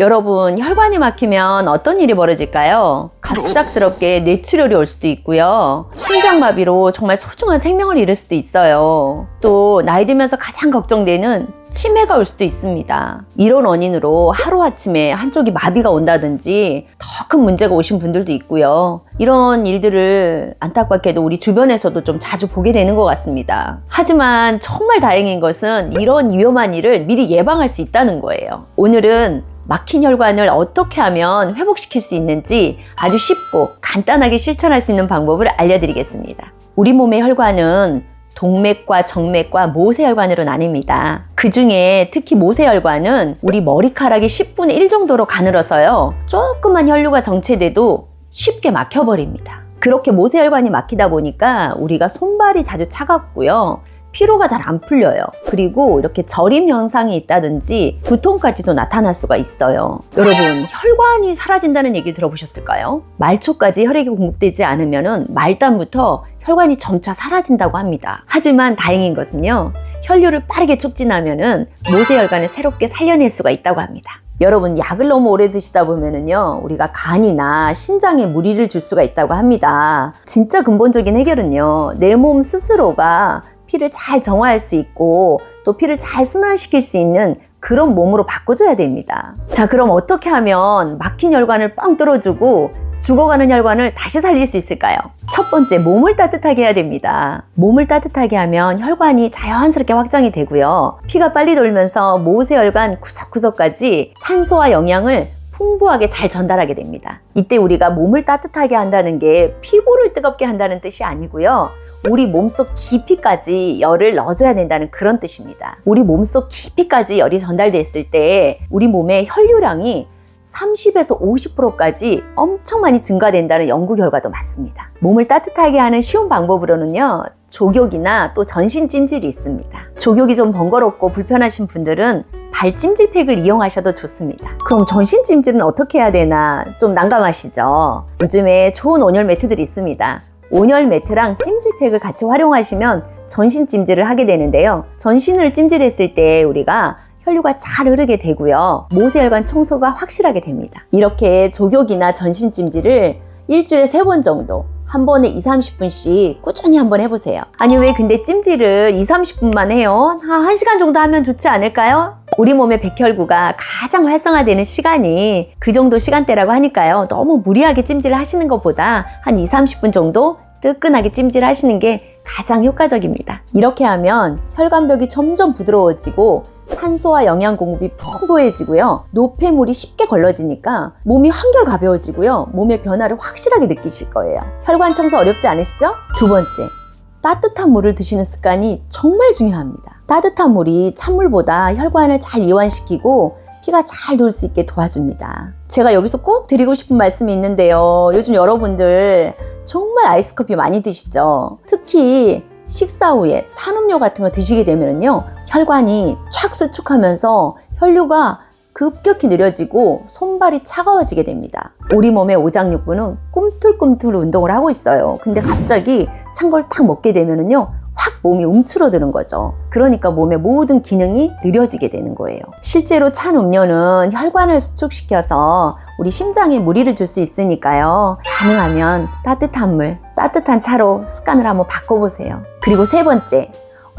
여러분, 혈관이 막히면 어떤 일이 벌어질까요? 갑작스럽게 뇌출혈이 올 수도 있고요. 심장마비로 정말 소중한 생명을 잃을 수도 있어요. 또 나이 들면서 가장 걱정되는 치매가 올 수도 있습니다. 이런 원인으로 하루아침에 한쪽이 마비가 온다든지 더 큰 문제가 오신 분들도 있고요. 이런 일들을 안타깝게도 우리 주변에서도 좀 자주 보게 되는 것 같습니다. 하지만 정말 다행인 것은 이런 위험한 일을 미리 예방할 수 있다는 거예요. 오늘은 막힌 혈관을 어떻게 하면 회복시킬 수 있는지 아주 쉽고 간단하게 실천할 수 있는 방법을 알려드리겠습니다. 우리 몸의 혈관은 동맥과 정맥과 모세혈관으로 나뉩니다. 그 중에 특히 모세혈관은 우리 머리카락의 10분의 1 정도로 가늘어서요. 조금만 혈류가 정체돼도 쉽게 막혀버립니다. 그렇게 모세혈관이 막히다 보니까 우리가 손발이 자주 차갑고요. 피로가 잘 안 풀려요. 그리고 이렇게 저림 현상이 있다든지 두통까지도 나타날 수가 있어요. 여러분, 혈관이 사라진다는 얘기 들어보셨을까요? 말초까지 혈액이 공급되지 않으면 말단부터 혈관이 점차 사라진다고 합니다. 하지만 다행인 것은요. 혈류를 빠르게 촉진하면은 모세혈관을 새롭게 살려낼 수가 있다고 합니다. 여러분 약을 너무 오래 드시다 보면은요 우리가 간이나 신장에 무리를 줄 수가 있다고 합니다. 진짜 근본적인 해결은요 내 몸 스스로가 피를 잘 정화할 수 있고 또 피를 잘 순환시킬 수 있는 그런 몸으로 바꿔줘야 됩니다. 자, 그럼 어떻게 하면 막힌 혈관을 뻥 뚫어주고 죽어가는 혈관을 다시 살릴 수 있을까요? 첫 번째, 몸을 따뜻하게 해야 됩니다. 몸을 따뜻하게 하면 혈관이 자연스럽게 확장이 되고요. 피가 빨리 돌면서 모세혈관 구석구석까지 산소와 영양을 풍부하게 잘 전달하게 됩니다. 이때 우리가 몸을 따뜻하게 한다는 게 피부를 뜨겁게 한다는 뜻이 아니고요. 우리 몸속 깊이까지 열을 넣어줘야 된다는 그런 뜻입니다. 우리 몸속 깊이까지 열이 전달됐을 때 우리 몸의 혈류량이 30에서 50%까지 엄청 많이 증가된다는 연구 결과도 많습니다. 몸을 따뜻하게 하는 쉬운 방법으로는요, 족욕이나 또 전신 찜질이 있습니다. 족욕이 좀 번거롭고 불편하신 분들은 발 찜질팩을 이용하셔도 좋습니다. 그럼 전신 찜질은 어떻게 해야 되나 좀 난감하시죠? 요즘에 좋은 온열 매트들이 있습니다. 온열 매트랑 찜질팩을 같이 활용하시면 전신 찜질을 하게 되는데요. 전신을 찜질했을 때 우리가 혈류가 잘 흐르게 되고요. 모세혈관 청소가 확실하게 됩니다. 이렇게 족욕이나 전신 찜질을 일주일에 세 번 정도 한 번에 2, 30분씩 꾸준히 한번 해보세요. 아니 왜 근데 찜질을 2, 30분만 해요? 한 1시간 정도 하면 좋지 않을까요? 우리 몸의 백혈구가 가장 활성화되는 시간이 그 정도 시간대라고 하니까요. 너무 무리하게 찜질을 하시는 것보다 한 2, 30분 정도 뜨끈하게 찜질 하시는 게 가장 효과적입니다. 이렇게 하면 혈관벽이 점점 부드러워지고 산소와 영양 공급이 풍부해지고요. 노폐물이 쉽게 걸러지니까 몸이 한결 가벼워지고요. 몸의 변화를 확실하게 느끼실 거예요. 혈관 청소 어렵지 않으시죠? 두 번째, 따뜻한 물을 드시는 습관이 정말 중요합니다. 따뜻한 물이 찬물보다 혈관을 잘 이완시키고 피가 잘 돌 수 있게 도와줍니다. 제가 여기서 꼭 드리고 싶은 말씀이 있는데요. 요즘 여러분들 정말 아이스 커피 많이 드시죠? 특히 식사 후에 찬 음료 같은 거 드시게 되면요. 혈관이 촥 수축하면서 혈류가 급격히 느려지고 손발이 차가워지게 됩니다. 우리 몸의 오장육부는 꿈틀꿈틀 운동을 하고 있어요. 근데 갑자기 찬 걸 딱 먹게 되면은요. 확 몸이 움츠러드는 거죠. 그러니까 몸의 모든 기능이 느려지게 되는 거예요. 실제로 찬 음료는 혈관을 수축시켜서 우리 심장에 무리를 줄 수 있으니까요. 가능하면 따뜻한 물, 따뜻한 차로 습관을 한번 바꿔보세요. 그리고 세 번째,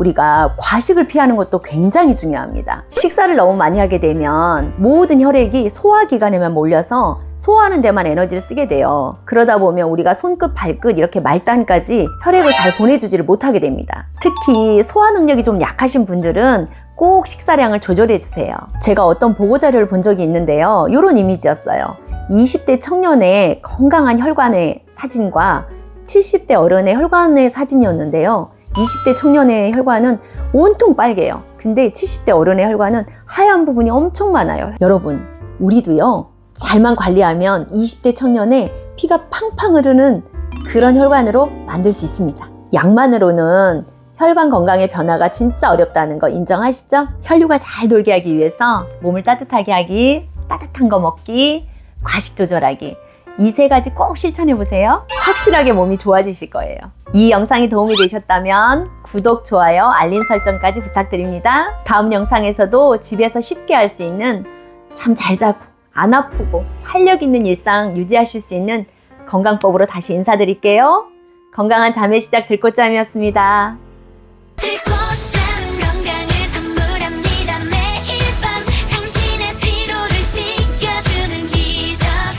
우리가 과식을 피하는 것도 굉장히 중요합니다. 식사를 너무 많이 하게 되면 모든 혈액이 소화기관에만 몰려서 소화하는 데만 에너지를 쓰게 돼요. 그러다 보면 우리가 손끝, 발끝 이렇게 말단까지 혈액을 잘 보내주지를 못하게 됩니다. 특히 소화 능력이 좀 약하신 분들은 꼭 식사량을 조절해 주세요. 제가 어떤 보고 자료를 본 적이 있는데요. 이런 이미지였어요. 20대 청년의 건강한 혈관의 사진과 70대 어른의 혈관의 사진이었는데요. 20대 청년의 혈관은 온통 빨개요. 근데 70대 어른의 혈관은 하얀 부분이 엄청 많아요. 여러분, 우리도요, 잘만 관리하면 20대 청년의 피가 팡팡 흐르는 그런 혈관으로 만들 수 있습니다. 약만으로는 혈관 건강의 변화가 진짜 어렵다는 거 인정하시죠? 혈류가 잘 돌게 하기 위해서 몸을 따뜻하게 하기, 따뜻한 거 먹기, 과식 조절하기. 이 세 가지 꼭 실천해 보세요. 확실하게 몸이 좋아지실 거예요. 이 영상이 도움이 되셨다면 구독, 좋아요, 알림 설정까지 부탁드립니다. 다음 영상에서도 집에서 쉽게 할 수 있는 참잘 자고 안 아프고 활력 있는 일상 유지하실 수 있는 건강법으로 다시 인사드릴게요. 건강한 잠의 시작 들꽃잠이었습니다.